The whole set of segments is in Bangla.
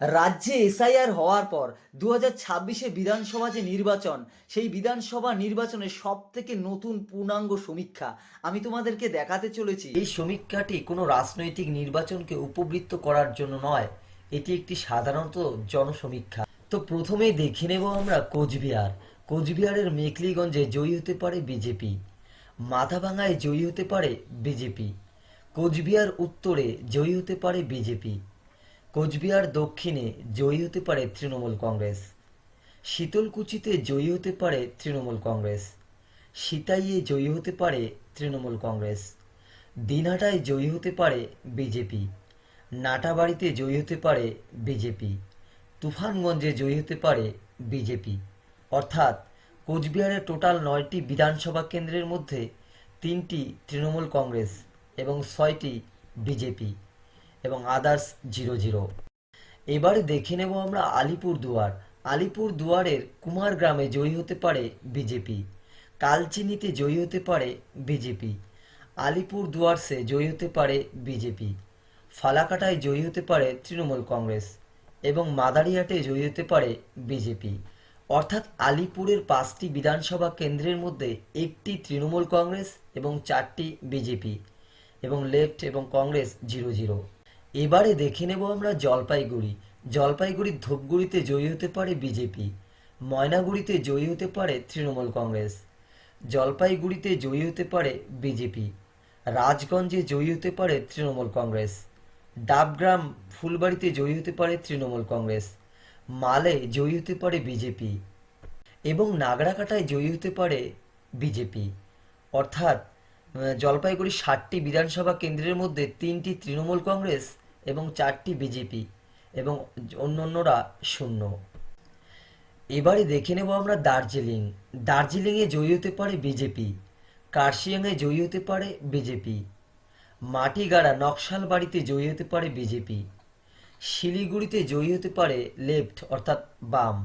রাজ্যে এসআইআর হওয়ার পর দু হাজার ছাব্বিশে বিধানসভা যে নির্বাচন, সেই বিধানসভা নির্বাচনের সব থেকে নতুন পূর্ণাঙ্গ সমীক্ষা আমি তোমাদেরকে দেখাতে চলেছি। এই সমীক্ষাটি কোনো রাজনৈতিক নির্বাচনকে উপবৃত্ত করার জন্য নয়, এটি একটি সাধারণত জনসমীক্ষা। তো প্রথমেই দেখে নেব আমরা কোচবিহার। কোচবিহারের মেকলিগঞ্জে জয়ী হতে পারে বিজেপি। মাথাভাঙায় জয়ী হতে পারে বিজেপি। কোচবিহার উত্তরে জয়ী হতে পারে বিজেপি। কোচবিহার দক্ষিণে জয়ী হতে পারে তৃণমূল কংগ্রেস। শীতলকুচিতে জয়ী হতে পারে তৃণমূল কংগ্রেস। সিতাইয়ে জয়ী হতে পারে তৃণমূল কংগ্রেস। দিনহাটায় জয়ী হতে পারে বিজেপি। নাটাবাড়িতে জয়ী হতে পারে বিজেপি। তুফানগঞ্জে জয়ী হতে পারে বিজেপি। অর্থাৎ কোচবিহারের টোটাল নয়টি বিধানসভা কেন্দ্রের মধ্যে তিনটি তৃণমূল কংগ্রেস এবং ছয়টি বিজেপি। এবং আদার্স জিরো জিরো এবারে দেখে নেব আমরা আলিপুর দুয়ার। আলিপুর দুয়ারের কুমার গ্রামে জয়ী হতে পারে বিজেপি। কালচিনিতে জয়ী হতে পারে বিজেপি। আলিপুর দুয়ারসে জয়ী হতে পারে বিজেপি। ফালাকাটায় জয়ী হতে পারে তৃণমূল কংগ্রেস। এবং মাদারিহাটে জয়ী হতে পারে বিজেপি। অর্থাৎ আলিপুরের পাঁচটি বিধানসভা কেন্দ্রের মধ্যে একটি তৃণমূল কংগ্রেস এবং চারটি বিজেপি। এবং লেফট এবং কংগ্রেস জিরো জিরো এবারে দেখে নেব আমরা জলপাইগুড়ি। জলপাইগুড়ির ধূপগুড়িতে জয়ী হতে পারে বিজেপি, ময়নাগুড়িতে জয়ী হতে পারে তৃণমূল কংগ্রেস, জলপাইগুড়িতে জয়ী হতে পারে বিজেপি, রাজগঞ্জে জয়ী হতে পারে তৃণমূল কংগ্রেস, ডাবগ্রাম ফুলবাড়িতে জয়ী হতে পারে তৃণমূল কংগ্রেস, মালে জয়ী হতে পারে বিজেপি এবং নাগরাকাটায় জয়ী হতে পারে বিজেপি। অর্থাৎ জলপাইগুড়ি ষাটটি বিধানসভা কেন্দ্রের মধ্যে তিনটি তৃণমূল কংগ্রেস এবং চারটি বিজেপি এবং অন্যান্যরা শূন্য। এবারে দেখে নেব আমরা দার্জিলিং। দার্জিলিংয়ে জয়ী হতে পারে বিজেপি, কার্শিয়াংয়ে জয়ী হতে পারে বিজেপি, মাটিগাড়া নকশাল বাড়িতে জয়ী হতে পারে বিজেপি, শিলিগুড়িতে জয়ী হতে পারে লেফট অর্থাৎ বাম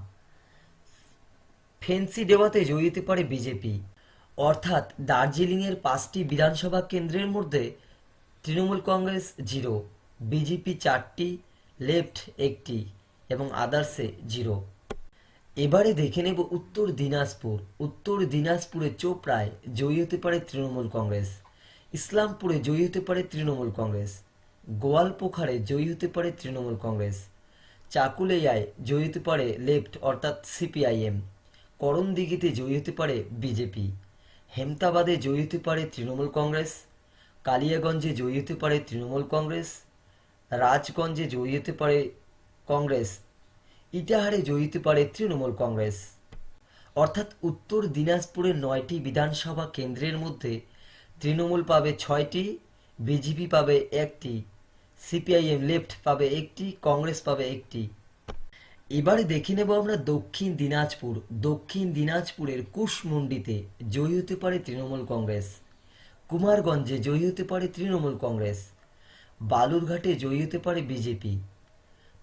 ফেন্সি ডেওয়াতে জয়ী হতে পারে বিজেপি। অর্থাৎ দার্জিলিংয়ের পাঁচটি বিধানসভা কেন্দ্রের মধ্যে তৃণমূল কংগ্রেস জিরো, বিজেপি চারটি, লেফট একটি এবং আদার্সে জিরো। এবারে দেখে নেব উত্তর দিনাজপুর। উত্তর দিনাজপুরে চোপড়ায় জয়ী হতে পারে তৃণমূল কংগ্রেস। ইসলামপুরে জয়ী হতে পারে তৃণমূল কংগ্রেস। গোয়ালপোখারে জয়ী হতে পারে তৃণমূল কংগ্রেস। চাকুলেয়ায় জয়ী হতে পারে লেফট, অর্থাৎ সিপিআইএম। করণদিঘিতে জয়ী হতে পারে বিজেপি। হেমতাবাদে জয়ী হতে পারে তৃণমূল কংগ্রেস, কালিয়াগঞ্জে জয়ী হতে পারে তৃণমূল কংগ্রেস, রাজগঞ্জে জয়ী হতে পারে কংগ্রেস, ইটাহারে জয়ী হতে পারে তৃণমূল কংগ্রেস। অর্থাৎ উত্তর দিনাজপুরের নয়টি বিধানসভা কেন্দ্রের মধ্যে তৃণমূল পাবে ছয়টি, বিজেপি পাবে একটি, সিপিআইএম লেফট পাবে একটি, কংগ্রেস পাবে একটি। এবারে দেখে নেব আমরা দক্ষিণ দিনাজপুর, দক্ষিণ দিনাজপুরের কুশমন্ডিতে জয়ী হতে পারে তৃণমূল কংগ্রেস। কুমারগঞ্জে জয়ী হতে পারে তৃণমূল কংগ্রেস। বালুরঘাটে জয়ী হতে পারে বিজেপি।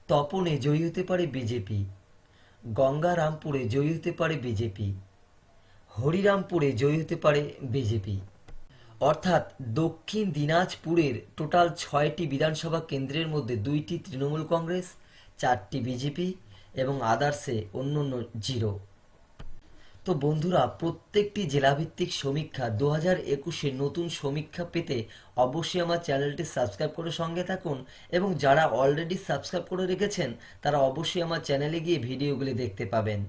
তপনে জয়ী হতে পারে বিজেপি। গঙ্গারামপুরে জয়ী হতে পারে বিজেপি। হরিরামপুরে জয়ী হতে পারে বিজেপি। অর্থাৎ দক্ষিণ দিনাজপুরের টোটাল ছয়টি বিধানসভা কেন্দ্রের মধ্যে দুইটি তৃণমূল কংগ্রেস, চারটি বিজেপি এবং আদার্সে অন্য অন্য জিরো তো বন্ধুরা, প্রত্যেকটি জেলাভিত্তিক সমীক্ষা দু হাজার একুশে নতুন সমীক্ষা পেতে অবশ্যই আমার চ্যানেলটি সাবস্ক্রাইব করে সঙ্গে থাকুন এবং যারা অলরেডি সাবস্ক্রাইব করে রেখেছেন, তারা অবশ্যই আমার চ্যানেলে গিয়ে ভিডিওগুলি দেখতে পাবেন।